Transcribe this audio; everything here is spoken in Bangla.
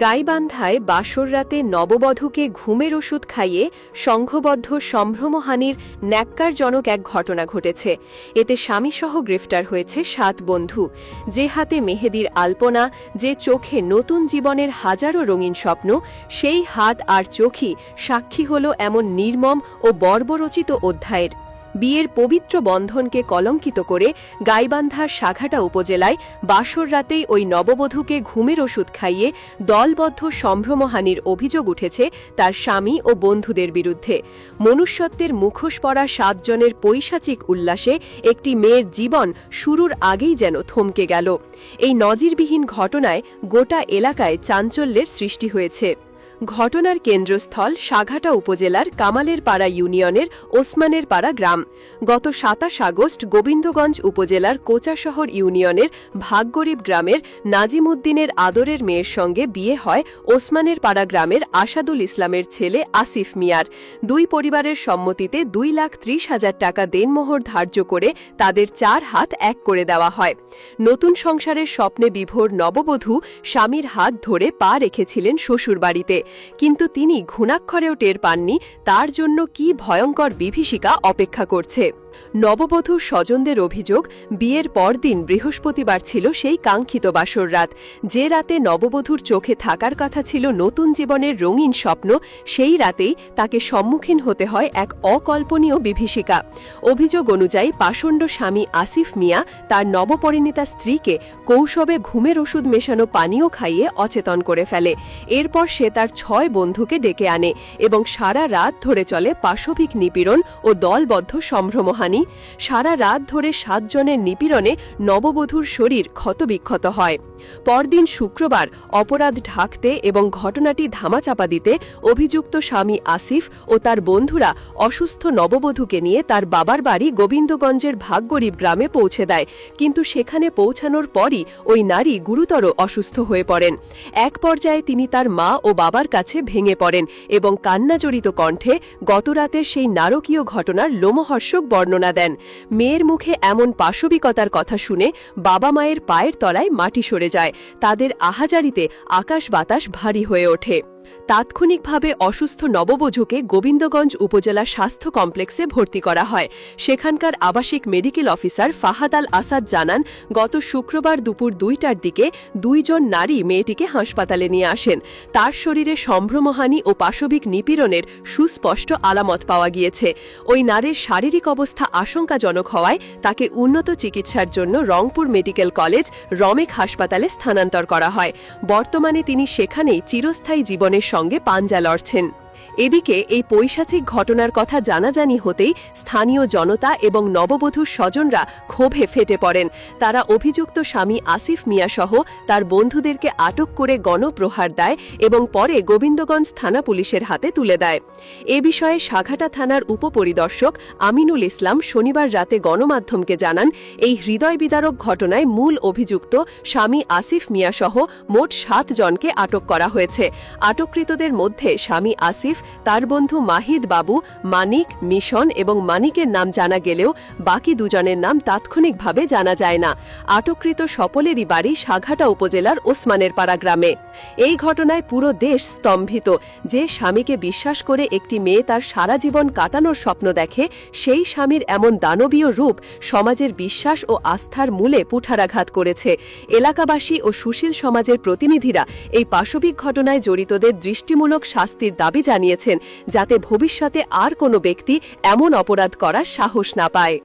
গাইবান্ধায় বাসর রাতে নববধূকে ঘুমের ওষুধ খাইয়ে সংঘবদ্ধ সম্ভ্রমহানির ন্যাক্কারজনক এক ঘটনা ঘটেছে। এতে স্বামীসহ গ্রেফতার হয়েছে সাত বন্ধু। যে হাতে মেহেদির আলপনা, যে চোখে নতুন জীবনের হাজারো রঙিন স্বপ্ন, সেই হাত আর চোখই সাক্ষী হল এমন নির্মম ও বর্বরচিত অধ্যায়ের। বিয়ের পবিত্র বন্ধনকে কলঙ্কিত করে গাইবান্ধার সাঘাটা উপজেলায় বাসর রাতেই ওই নববধূকে ঘুমের ওষুধ খাইয়ে দলবদ্ধ সম্ভ্রমহানির অভিযোগ উঠেছে তার স্বামী ও বন্ধুদের বিরুদ্ধে। মনুষ্যত্বের মুখোশ পরা সাতজনের পৈশাচিক উল্লাসে একটি মেয়ের জীবন শুরুর আগেই যেন থমকে গেল। এই নজিরবিহীন ঘটনায় গোটা এলাকায় চাঞ্চল্যের সৃষ্টি হয়েছে। ঘটনার কেন্দ্রস্থল সাঘাটা উপজেলার কামালের পাড়া ইউনিয়নের ওসমানের পাড়া গ্রাম। গত সাতাশ আগস্ট গোবিন্দগঞ্জ উপজেলার কোচাশহর ইউনিয়নের ভাগ্যরীব গ্রামের নাজিমুদ্দিনের আদরের মেয়ের সঙ্গে বিয়ে হয় ওসমানের পাড়া গ্রামের আসাদুল ইসলামের ছেলে আসিফ মিয়ার। দুই পরিবারের সম্মতিতে দুই লাখ ত্রিশ হাজার টাকা দেনমোহর ধার্য করে তাদের চার হাত এক করে দেওয়া হয়। নতুন সংসারের স্বপ্নে বিভোর নববধূ স্বামীর হাত ধরে পা রেখেছিলেন শ্বশুরবাড়িতে। কিন্তু তিনি ঘুণাক্ষরেও টের পাননি তার জন্য কি ভয়ঙ্কর বিভীষিকা অপেক্ষা করছে। নববধূর স্বজনদের অভিযোগ, বিয়ের পরদিন বৃহস্পতিবার ছিল সেই কাঙ্ক্ষিত বাসর রাত। যে রাতে নববধূর চোখে থাকার কথা ছিল নতুন জীবনের রঙিন স্বপ্ন, সেই রাতেই তাকে সম্মুখীন হতে হয় এক অকল্পনীয় বিভীষিকা। অভিযোগ অনুযায়ী পাষণ্ড স্বামী আসিফ মিয়া তার নবপরিণীতা স্ত্রীকে কৌশবে ঘুমের ওষুধ মেশানো পানীয় খাইয়ে অচেতন করে ফেলে। এরপর সে তার ছয় বন্ধুকে ডেকে আনে এবং সারা রাত ধরে চলে পাশবিক নিপীড়ন ও দলবদ্ধ সম্ভ্রমহানি সারা রাত ধরে সাতজনের নিপীড়নে নববধূর শরীর ক্ষতবিক্ষত হয়। পরদিন শুক্রবার অপরাধ ঢাকতে এবং ঘটনাটি ধামাচাপা দিতে অভিযুক্ত স্বামী আসিফ ও তার বন্ধুরা অসুস্থ নববধূকে নিয়ে তার বাবার বাড়ি গোবিন্দগঞ্জের ভাগ্যরীব গ্রামে পৌঁছে দেয়। কিন্তু সেখানে পৌঁছানোর পরই ওই নারী গুরুতর অসুস্থ হয়ে পড়েন। এক পর্যায়ে তিনি তার মা ও বাবার কাছে ভেঙে পড়েন এবং কান্নাজড়িত কণ্ঠে গতরাতের সেই নারকীয় ঘটনার লোমহর্ষক বর্ণনা দেন। মেয়ের মুখে এমন পাশবিকতার কথা শুনে বাবা মায়ের পায়ের তলায় মাটি সরে যায়। তাদের আহাজারিতে আকাশ বাতাস ভারী হয়ে ওঠে। তাৎক্ষণিকভাবে অসুস্থ নববধূকে গোবিন্দগঞ্জ উপজেলা স্বাস্থ্য কমপ্লেক্সে ভর্তি করা হয়। সেখানকার আবাসিক মেডিকেল অফিসার ফাহাদ আল আসাদ জানান, গত শুক্রবার দুপুর দুইটার দিকে দুইজন নারী মেয়েটিকে হাসপাতালে নিয়ে আসেন। তার শরীরে সম্ভ্রমহানি ও পাশবিক নিপীড়নের সুস্পষ্ট আলামত পাওয়া গিয়েছে। ওই নারীর শারীরিক অবস্থা আশঙ্কাজনক হওয়ায় তাকে উন্নত চিকিৎসার জন্য রংপুর মেডিকেল কলেজ রমেক হাসপাতালে স্থানান্তর করা হয়। বর্তমানে তিনি সেখানেই চিরস্থায়ী জীবনের সঙ্গে পাঞ্জা লড়ছেন। এদিকে এই পৈশাচিক ঘটনার কথা জানাজানি হতেই স্থানীয় জনতা এবং নববধূর স্বজনরা ক্ষোভে ফেটে পড়েন। তারা অভিযুক্ত স্বামী আসিফ মিয়াসহ তার বন্ধুদেরকে আটক করে গণপ্রহার দেয় এবং পরে গোবিন্দগঞ্জ থানা পুলিশের হাতে তুলে দেয়। এ বিষয়ে সাঘাটা থানার উপপরিদর্শক আমিনুল ইসলাম শনিবার রাতে গণমাধ্যমকে জানান, এই হৃদয় বিদারক ঘটনায় মূল অভিযুক্ত স্বামী আসিফ মিয়াসহ মোট সাত জনকে আটক করা হয়েছে। আটককৃতদের মধ্যে স্বামী আসিফ তার বন্ধু মাহিদ বাবু, মানিক, মিশন এবং মানিকের নাম জানা গেলেও বাকি দুজনের নাম তাৎক্ষণিকভাবে জানা যায় না। আটককৃত সকলেরই বাড়ি সাঘাটা উপজেলার ওসমানের পাড়া গ্রামে। এই ঘটনায় পুরো দেশ স্তম্ভিত। যে স্বামীকে বিশ্বাস করে একটি মেয়ে তার সারা জীবন কাটানোর স্বপ্ন দেখে, সেই স্বামীর এমন দানবীয় রূপ সমাজের বিশ্বাস ও আস্থার মূলে পুঠারাঘাত করেছে। এলাকাবাসী ও সুশীল সমাজের প্রতিনিধিরা এই পাশবিক ঘটনায় জড়িতদের দৃষ্টিমূলক শাস্তির দাবি জানিয়েছেন যাতে ভবিষ্যতে আর কোনো ব্যক্তি এমন অপরাধ করার সাহস না পায়।